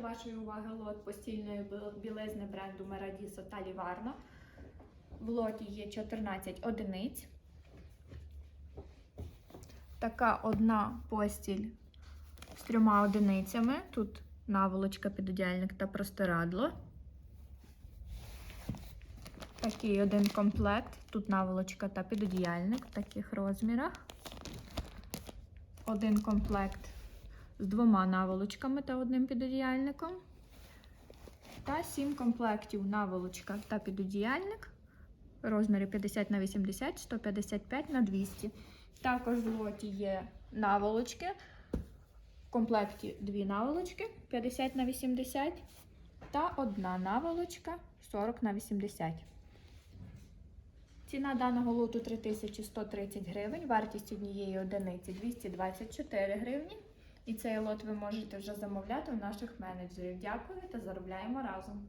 вашої уваги лот постільної білизни бренду Meradiso та Livarno. В лоті є 14 одиниць. Така одна постіль з трьома одиницями. Тут наволочка, підодяльник та простирадло. Такий один комплект. Тут наволочка та підодіяльник в таких розмірах. Один комплект з двома наволочками та одним підодіяльником. Та 7 комплектів наволочка та підодіяльник. Розміри 50 на 80, 155 на 200. Також в лоті є наволочки. В комплекті дві наволочки 50 на 80 та одна наволочка 40 на 80. Ціна даного лоту 3130 гривень, вартість однієї одиниці 224 гривні. І цей лот ви можете вже замовляти у наших менеджерів. Дякую та заробляємо разом!